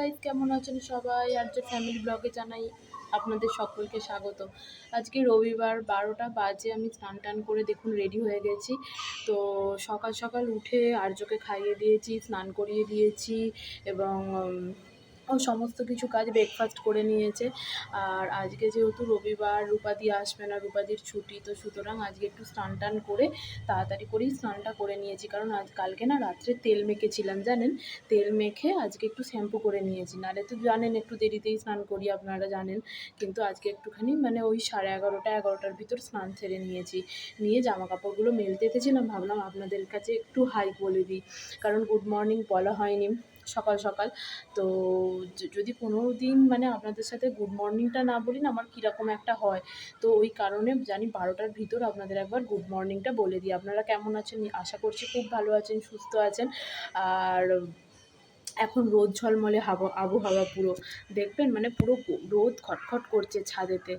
Guys কেমন আছেন সবাই? আর যে ফ্যামিলি ব্লগে জানাই আপনাদের সকলকে স্বাগত আজকে রবিবার বারোটা বাজে, আমি স্নান টান করে দেখুন রেডি হয়ে গেছি। তো সকাল সকাল উঠে আর্যকে খাইয়ে দিয়েছি, স্নান করিয়ে দিয়েছি এবং সমস্ত কিছু কাজ ব্রেকফাস্ট করে নিয়েছে। আর আজকে যেহেতু রবিবার, রূপাদি আসবে না, রূপাদির ছুটি, তো সুতরাং আজকে একটু স্নান টান করে তাড়াতাড়ি করেই স্নানটা করে নিয়েছি। কারণ আজ কালকে না রাত্রে তেল মেখেছিলাম, জানেন? তেল মেখে আজকে একটু শ্যাম্পু করে নিয়েছি। নাহলে তো জানেন, একটু দেরিতেই স্নান করি, আপনারা জানেন। কিন্তু আজকে একটুখানি মানে ওই সাড়ে এগারোটা, এগারোটার ভিতর স্নান সেরে নিয়েছি। নিয়ে জামা কাপড়গুলো মেলতে এসেছিলাম, ভাবলাম আপনাদের কাছে একটু হাই বলে দিই। কারণ গুড মর্নিং বলা হয়নি। সকাল সকাল। তো যদি কোনো দিন মানে আপনাদের সাথে গুড মর্নিংটা না বলি না, আমার কীরকম একটা হয়, তো ওই কারণে জানি বারোটার ভিতর আপনাদের একবার গুড মর্নিংটা বলে দিই। আপনারা কেমন আছেন? আশা করছি খুব ভালো আছেন, সুস্থ আছেন। আর এখন রোদ ঝলমলে হাওয়া আবহাওয়া পুরো, দেখবেন মানে পুরো রোদ খটখট করছে ছাদেতে।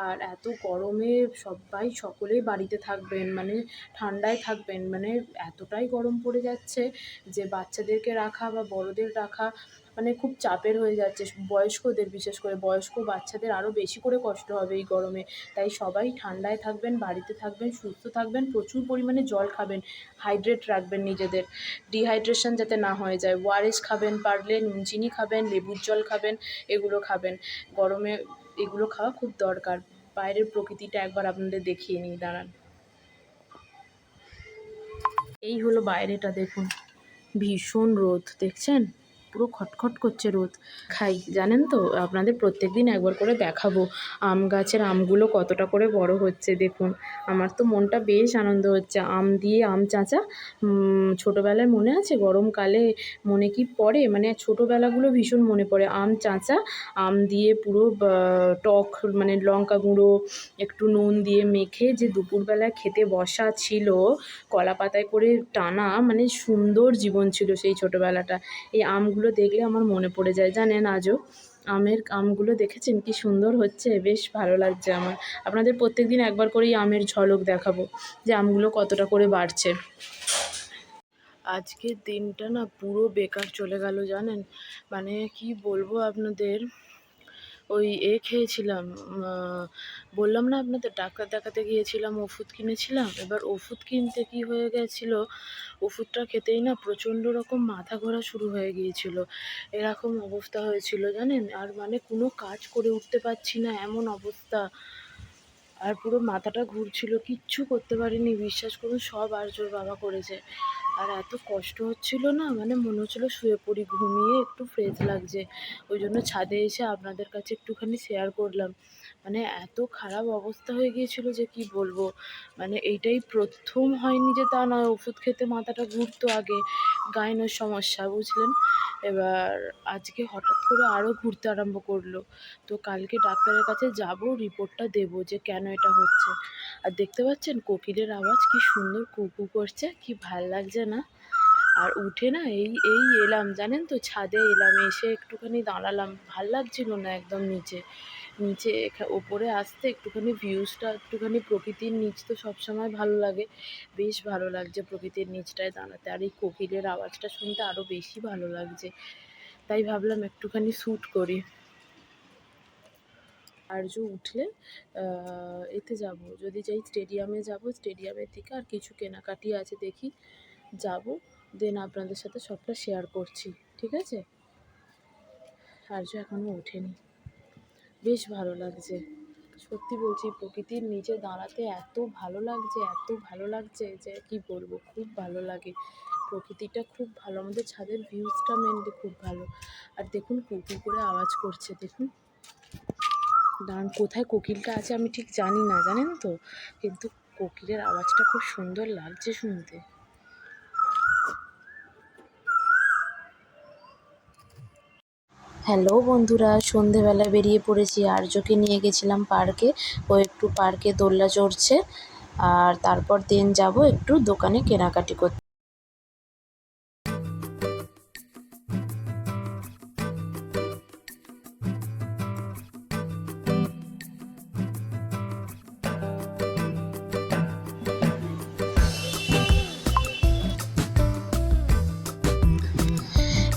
আর এত গরমে সবাই সকলেই বাড়িতে থাকবেন মানে ঠান্ডায় থাকবেন মানে এতটাই গরম পড়ে যাচ্ছে যে বাচ্চাদেরকে রাখা বা বড়দের রাখা মানে খুব চাপের হয়ে যাচ্ছে। বয়স্কদের, বিশেষ করে বয়স্ক বাচ্চাদের আরও বেশি করে কষ্ট হবে এই গরমে। তাই সবাই ঠান্ডায় থাকবেন, বাড়িতে থাকবেন, সুস্থ থাকবেন, প্রচুর পরিমাণে জল খাবেন হাইড্রেট রাখবেন নিজেদের। ডিহাইড্রেশন যাতে না হয়ে যায়। ওআরএস খাবেন পারলে নুন চিনি খাবেন, লেবুর জল খাবেন, এগুলো খাবেন। গরমে এগুলো খাওয়া খুব দরকার। বাইরের প্রকৃতিটা একবার আপনাদের দেখিয়ে নিই, দাঁড়ান। এই হলো বাইরেটা দেখুন। ভীষণ রোদ, দেখছেন? পুরো খটখট করছে রোদ। খাই, জানেন তো? আপনাদের প্রত্যেক দিন একবার করে দেখাবো আম গাছের আমগুলো কতটা করে বড় হচ্ছে, দেখুন। আমার তো মনটা বেশ আনন্দ হচ্ছে। আম দিয়ে আম চাঁচা ছোটোবেলায় মনে আছে? গরমকালে মনে কি পড়ে? মানে ছোটোবেলাগুলো ভীষণ মনে পড়ে। আম চাঁচা, আম দিয়ে পুরো টক মানে লঙ্কা গুঁড়ো, একটু নুন দিয়ে মেখে যে দুপুরবেলায় খেতে বসা ছিল কলা পাতায় করে টানা মানে সুন্দর জীবন ছিল সেই ছোটোবেলাটা। এই আমগুলো দেখলে আমার মনে পড়ে যায়, জানেন আজও? আমের আমগুলো দেখেছেন? কি সুন্দর হচ্ছে, বেশ ভালো লাগছে আমার। আপনাদের প্রত্যেক দিন একবার করেই আমের ঝলক দেখাবো যে আমগুলো কতটা করে বাড়ছে। আজকের দিনটা না পুরো বেকার চলে গেল, জানেন? মানে কি বলব আপনাদের? ওই এ খেয়েছিলাম বললাম না আপনাদের ডাক্তার দেখাতে গিয়েছিলাম, ওষুধ কিনেছিলাম, এবার ওষুধ কিনতে কি হয়ে গেছিল? ওষুধটা খেতেই না প্রচণ্ড রকম মাথা ঘোরা শুরু হয়ে গিয়েছিল। এরকম অবস্থা হয়েছিল জানেন? আর মানে কোনো কাজ করে উঠতে পারছি না, এমন অবস্থা। আর পুরো মাথাটা ঘুরছিল, কিচ্ছু করতে পারিনি, বিশ্বাস করুন সব আর্যর বাবা করেছে। আর এত কষ্ট হচ্ছিল না মানে মনে হচ্ছিল শুয়ে পড়ি, ঘুমিয়ে একটু ফ্রেশ লাগছে। ওই জন্য ছাদে এসে আপনাদের কাছে একটুখানি শেয়ার করলাম। মানে এত খারাপ অবস্থা হয়ে গিয়েছিল যে কি বলব? মানে এইটাই প্রথম হয়নি যে তা নয়, ওষুধ খেতে মাথাটা ঘুরতো আগে, গাইনোর সমস্যা, বুঝলেন? এবার আজকে হঠাৎ করে আরও ঘুরতে আরম্ভ করল। তো কালকে ডাক্তারের কাছে যাব রিপোর্টটা দেবো যে কেন এটা হচ্ছে। আর দেখতে পাচ্ছেন, কোকিলের আওয়াজ কি সুন্দর কুকু করছে, কি ভালো লাগছে না। আর উঠে না এই এই এলাম, জানেন তো ছাদে এলাম, এসে একটুখানি দাঁড়ালাম। ভালো লাগছিল না একদম নিচে। নিচে ওপরে আসতে একটুখানি ভিউজটা একটুখানি প্রকৃতির নিচ তো সবসময় ভালো লাগে। বেশ ভালো লাগছে প্রকৃতির নিচটায় দাঁড়াতে। আর এই কোকিলের আওয়াজটা শুনতে আরও বেশি ভালো লাগছে। তাই ভাবলাম একটুখানি শ্যুট করি। আর্য উঠলে এতে যাব। যদি যাই স্টেডিয়ামে যাব স্টেডিয়ামের দিকে আর কিছু কেনাকাটি আছে দেখি। যাব দেন আপনাদের সাথে সবটা শেয়ার করছি, ঠিক আছে? আর্য এখনও ওঠেনি। বেশ ভালো লাগছে। সত্যি বলছি, প্রকৃতির নিচে দাঁড়াতে এত ভালো লাগছে, এত ভালো লাগছে যে কি বলব, খুব ভালো লাগে। প্রকৃতিটা খুব ভালো, আমাদের ছাদের ভিউজটা মেনলি খুব ভালো। আর দেখুন, কুকু করে আওয়াজ করছে, দেখুন। দাঁড়ান, কোথায় কোকিলটা আছে আমি ঠিক জানি না, জানেন তো? কিন্তু কোকিলের আওয়াজটা খুব সুন্দর লাগছে শুনতে। হ্যালো বন্ধুরা সন্ধেবেলা বেরিয়ে পড়েছি। আর্যকে নিয়ে গেছিলাম পার্কে। ও একটু পার্কে দোলনা চড়ছে। আর তারপর দিন যাব একটু দোকানে কেনাকাটি করতে।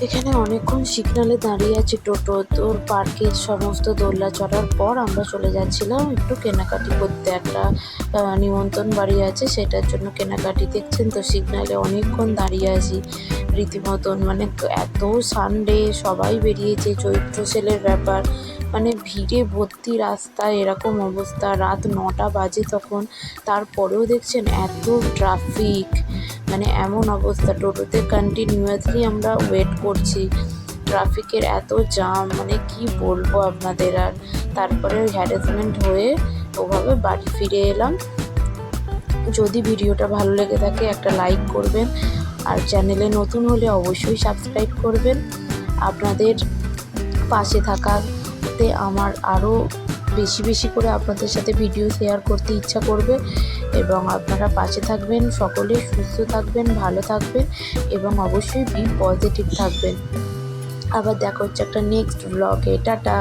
এখানে অনেকক্ষণ সিগনালে দাঁড়িয়ে আছে, টোটো, তোর পার্কের সমস্ত দোলনা চড়ার পর আমরা চলে যাচ্ছিলাম একটু কেনাকাটি করতে। একটা নিমন্ত্রণ বাড়ি আছে, সেটার জন্য কেনাকাটি দেখছেন, তো সিগনালে অনেকক্ষণ দাঁড়িয়ে আছি। রীতিমতন মানে এত সানডে সবাই বেরিয়েছে, চৈত্র সেলের ব্যাপার মানে ভিড়ে ভর্তি রাস্তা, এরকম অবস্থা। রাত নটা বাজে তখন, তারপরেও দেখছেন এত ট্রাফিক মানে এমন অবস্থা, টোটোতে কন্টিনিউয়াসলি আমরা ওয়েট করছি। ট্রাফিকের এত জাম মানে কি বলব আপনাদের আর? তারপরে হ্যারাসমেন্ট হয়ে ওভাবে বাড়ি ফিরে এলাম। যদি ভিডিওটা ভালো লেগে থাকে, একটা লাইক করবেন। আর চ্যানেলে নতুন হলে অবশ্যই সাবস্ক্রাইব করবেন। আপনাদের পাশে থাকাতে আমার আরও বেশি বেশি করে আপনাদের সাথে ভিডিও শেয়ার করতে ইচ্ছা করবে এবং আপনারা পাশে থাকবেন, সকলে সুস্থ থাকবেন, ভালো থাকবেন এবং অবশ্যই বি পজিটিভ থাকবেন। আবার দেখা হচ্ছে একটা নেক্সট ব্লগে টাটা!